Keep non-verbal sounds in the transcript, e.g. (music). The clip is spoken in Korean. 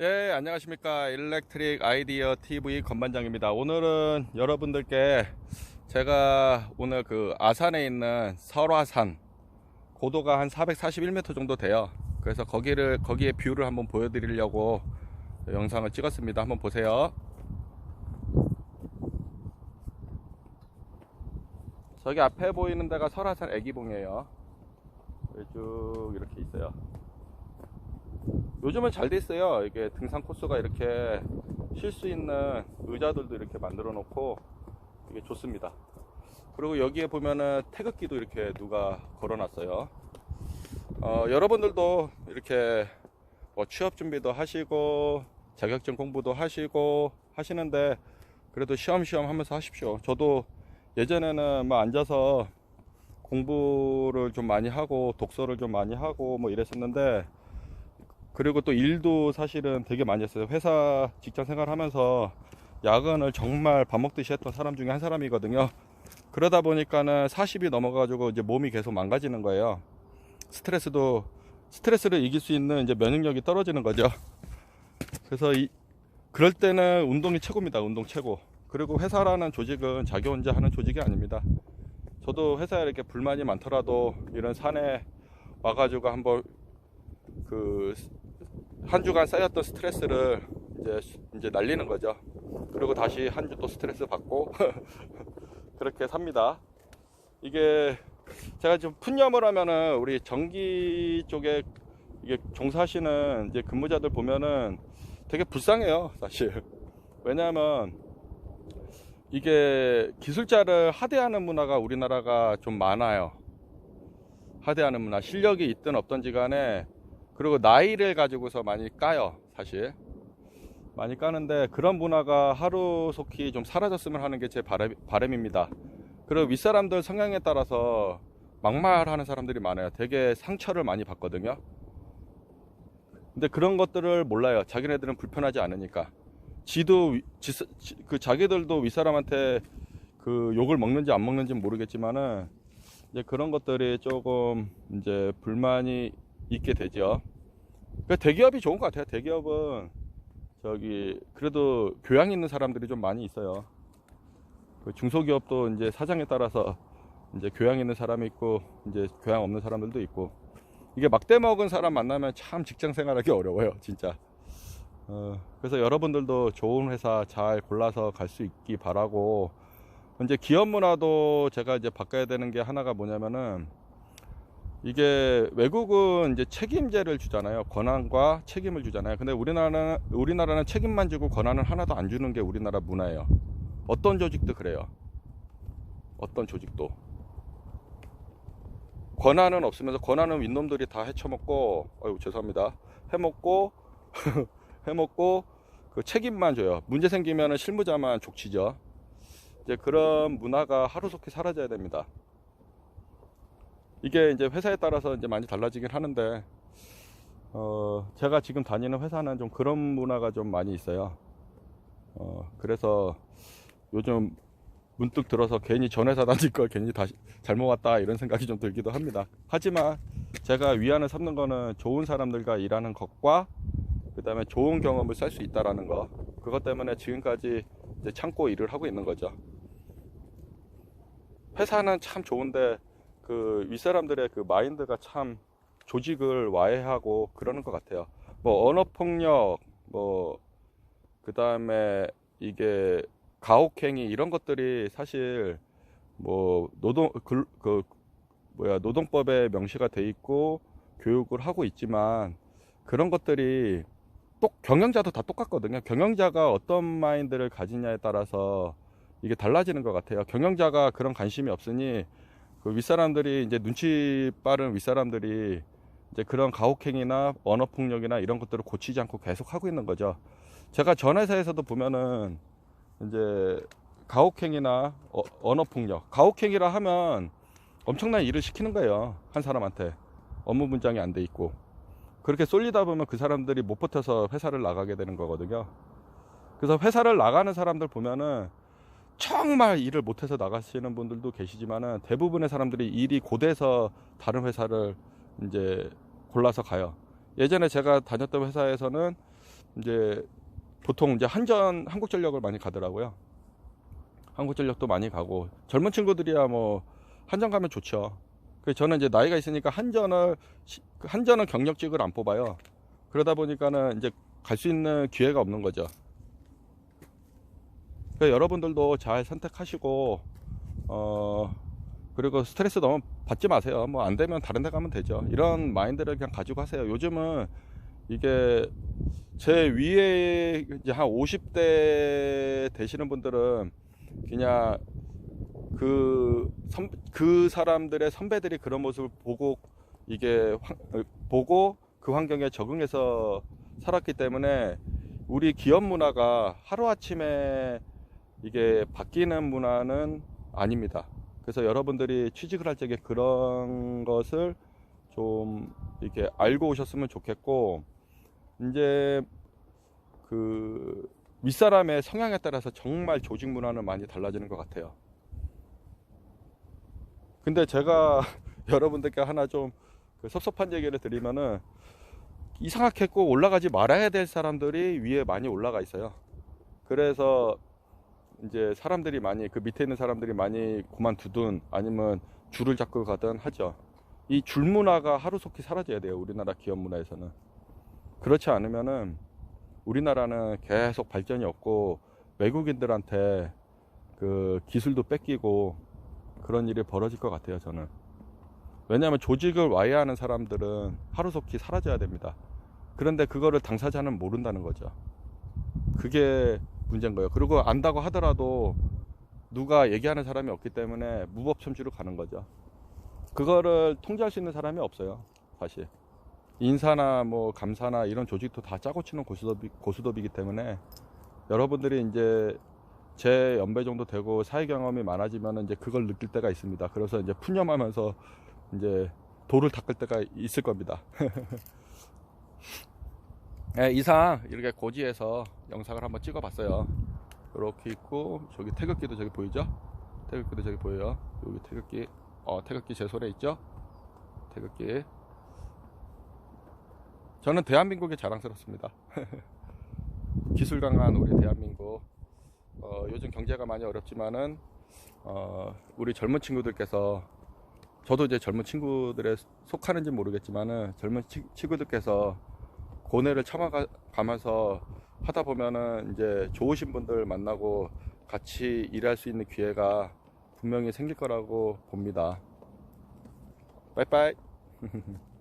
예, 안녕하십니까. 일렉트릭 아이디어 TV 건반장입니다. 오늘은 여러분들께 제가 오늘 그 아산에 있는 설화산 고도가 한 441m 정도 돼요. 그래서 거기를 거기에 뷰를 한번 보여드리려고 영상을 찍었습니다. 한번 보세요. 저기 앞에 보이는 데가 설화산 애기봉이에요. 쭉 이렇게 있어요. 요즘은 잘 돼 있어요. 이게 등산 코스가 이렇게 쉴 수 있는 의자들도 이렇게 만들어 놓고 이게 좋습니다. 그리고 여기에 보면은 태극기도 이렇게 누가 걸어 놨어요. 어, 여러분들도 이렇게 뭐 취업 준비도 하시고 자격증 공부도 하시고 하시는데 그래도 시험시험 하면서 하십시오. 저도 예전에는 뭐 앉아서 공부를 좀 많이 하고 독서를 좀 많이 하고 뭐 이랬었는데 그리고 또 일도 사실은 되게 많이 했어요. 회사 직장 생활하면서 야근을 정말 밥 먹듯이 했던 사람 중에 한 사람이거든요. 그러다 보니까는 40이 넘어가지고 이제 몸이 계속 망가지는 거예요. 스트레스도 스트레스를 이길 수 있는 이제 면역력이 떨어지는 거죠. 그래서 이 그럴 때는 운동이 최고입니다. 운동 최고. 그리고 회사라는 조직은 자기 혼자 하는 조직이 아닙니다. 저도 회사에 이렇게 불만이 많더라도 이런 산에 와가지고 한번 그 한 주간 쌓였던 스트레스를 이제 이제 날리는 거죠. 그리고 다시 한 주 또 스트레스 받고 (laughs) 그렇게 삽니다. 이게 제가 좀 푼념을 하면은 우리 전기 쪽에 이게 종사하시는 이제 근무자들 보면은 되게 불쌍해요, 사실. 왜냐하면 이게 기술자를 하대하는 문화가 우리나라가 좀 많아요. 하대하는 문화, 실력이 있든 없든지 간에 그리고 나이를 가지고서 많이 까요, 사실. 많이 까는데 그런 문화가 하루속히 좀 사라졌으면 하는 게 제 바람, 바람입니다. 그리고 윗사람들 성향에 따라서 막말하는 사람들이 많아요. 되게 상처를 많이 받거든요. 근데 그런 것들을 몰라요. 자기네들은 불편하지 않으니까. 지도 위- 지, 지- 그 자기들도 윗사람한테 그 욕을 먹는지 안 먹는지 는 모르겠지만은 이제 그런 것들이 조금 이제 불만이 있게 되죠. 그 대기업이 좋은 것 같아요. 대기업은 저기 그래도 교양 있는 사람들이 좀 많이 있어요. 그 중소기업도 이제 사장에 따라서 이제 교양 있는 사람이 있고 이제 교양 없는 사람들도 있고 이게 막대 먹은 사람 만나면 참 직장 생활하기 어려워요, 진짜. 어, 그래서 여러분들도 좋은 회사 잘 골라서 갈 수 있기 바라고 이제 기업 문화도 제가 이제 바꿔야 되는 게 하나가 뭐냐면은 이게 외국은 이제 책임제를 주잖아요. 권한과 책임을 주잖아요. 근데 우리나라는 우리나라는 책임만 주고 권한을 하나도 안 주는 게 우리나라 문화예요. 어떤 조직도 그래요. 어떤 조직도 권한은 없으면서 권한은 윗놈들이 다 헤쳐먹고 어유 죄송합니다. 해먹고 (laughs) 해먹고 그 책임만 줘요. 문제 생기면은 실무자만 족치죠. 이제 그런 문화가 하루속히 사라져야 됩니다. 이게 이제 회사에 따라서 이제 많이 달라지긴 하는데, 어, 제가 지금 다니는 회사는 좀 그런 문화가 좀 많이 있어요. 어, 그래서 요즘 문득 들어서 괜히 전 회사 다닐 걸 괜히 다시 잘못 왔다 이런 생각이 좀 들기도 합니다. 하지만 제가 위안을 삼는 거는 좋은 사람들과 일하는 것과 그 다음에 좋은 경험을 쌀수 있다라는 거. 그것 때문에 지금까지 참고 일을 하고 있는 거죠. 회사는 참 좋은데 그 윗사람들의 그 마인드가 참 조직을 와해하고 그러는 것 같아요. 뭐 언어 폭력, 뭐 그 다음에 이게 가혹행위 이런 것들이 사실 뭐 노동 그, 그 뭐야 노동법에 명시가 돼 있고 교육을 하고 있지만 그런 것들이 똑 경영자도 다 똑같거든요. 경영자가 어떤 마인드를 가지냐에 따라서 이게 달라지는 것 같아요. 경영자가 그런 관심이 없으니 그 윗사람들이 이제 눈치 빠른 윗사람들이 이제 그런 가혹행위나 언어폭력이나 이런 것들을 고치지 않고 계속 하고 있는 거죠. 제가 전 회사에서도 보면은 이제 가혹행위나 어, 언어폭력, 가혹행위라 하면 엄청난 일을 시키는 거예요. 한 사람한테 업무 분장이 안 돼 있고 그렇게 쏠리다 보면 그 사람들이 못 버텨서 회사를 나가게 되는 거거든요. 그래서 회사를 나가는 사람들 보면은 정말 일을 못해서 나가시는 분들도 계시지만은 대부분의 사람들이 일이 고돼서 다른 회사를 이제 골라서 가요. 예전에 제가 다녔던 회사에서는 이제 보통 이제 한전 한국전력을 많이 가더라고요. 한국전력도 많이 가고 젊은 친구들이야 뭐 한전 가면 좋죠. 그래서 저는 이제 나이가 있으니까 한전을 시- 그 한전은 경력직을 안 뽑아요. 그러다 보니까는 이제 갈 수 있는 기회가 없는 거죠. 그러니까 여러분들도 잘 선택하시고 어 그리고 스트레스 너무 받지 마세요. 뭐 안 되면 다른 데 가면 되죠. 이런 마인드를 그냥 가지고 하세요. 요즘은 이게 제 위에 이제 한 50대 되시는 분들은 그냥 그, 선, 그 사람들의 선배들이 그런 모습을 보고 이게 환- 어, 보고 그 환경에 적응해서 살았기 때문에 우리 기업 문화가 하루아침에 이게 바뀌는 문화는 아닙니다. 그래서 여러분들이 취직을 할 적에 그런 것을 좀 이렇게 알고 오셨으면 좋겠고 이제 그 윗사람의 성향에 따라서 정말 조직 문화는 많이 달라지는 것 같아요. 근데 제가 (laughs) 여러분들께 하나 좀그 섭섭한 얘기를 드리면은 이상하게 꼭 올라가지 말아야 될 사람들이 위에 많이 올라가 있어요. 그래서 이제 사람들이 많이 그 밑에 있는 사람들이 많이 그만두든 아니면 줄을 잡고 가든 하죠. 이 줄 문화가 하루속히 사라져야 돼요. 우리나라 기업 문화에서는. 그렇지 않으면은 우리나라는 계속 발전이 없고 외국인들한테 그 기술도 뺏기고 그런 일이 벌어질 것 같아요. 저는. 왜냐하면 조직을 와해하는 사람들은 하루속히 사라져야 됩니다. 그런데 그거를 당사자는 모른다는 거죠. 그게 문제인 거예요. 그리고 안다고 하더라도 누가 얘기하는 사람이 없기 때문에 무법천주로 가는 거죠. 그거를 통제할 수 있는 사람이 없어요. 사실. 인사나 뭐 감사나 이런 조직도 다 짜고 치는 고수톱이, 고수톱이기 때문에 여러분들이 이제 제 연배 정도 되고 사회 경험이 많아지면 이제 그걸 느낄 때가 있습니다. 그래서 이제 푸념하면서 이제 돌을 닦을 때가 있을 겁니다. (laughs) 네, 이상 이렇게 고지에서 영상을 한번 찍어봤어요. 이렇게 있고 저기 태극기도 저기 보이죠? 태극기도 저기 보여요. 여기 태극기, 어 태극기 제 손에 있죠? 태극기. 저는 대한민국에 자랑스럽습니다. (laughs) 기술 강한 우리 대한민국. 어, 요즘 경제가 많이 어렵지만은 어, 우리 젊은 친구들께서 저도 이제 젊은 친구들에 속하는지 모르겠지만은 젊은 치- 친구들께서 고뇌를 참아가면서 하다 보면은 이제 좋으신 분들 만나고 같이 일할 수 있는 기회가 분명히 생길 거라고 봅니다. 빠이빠이. (laughs)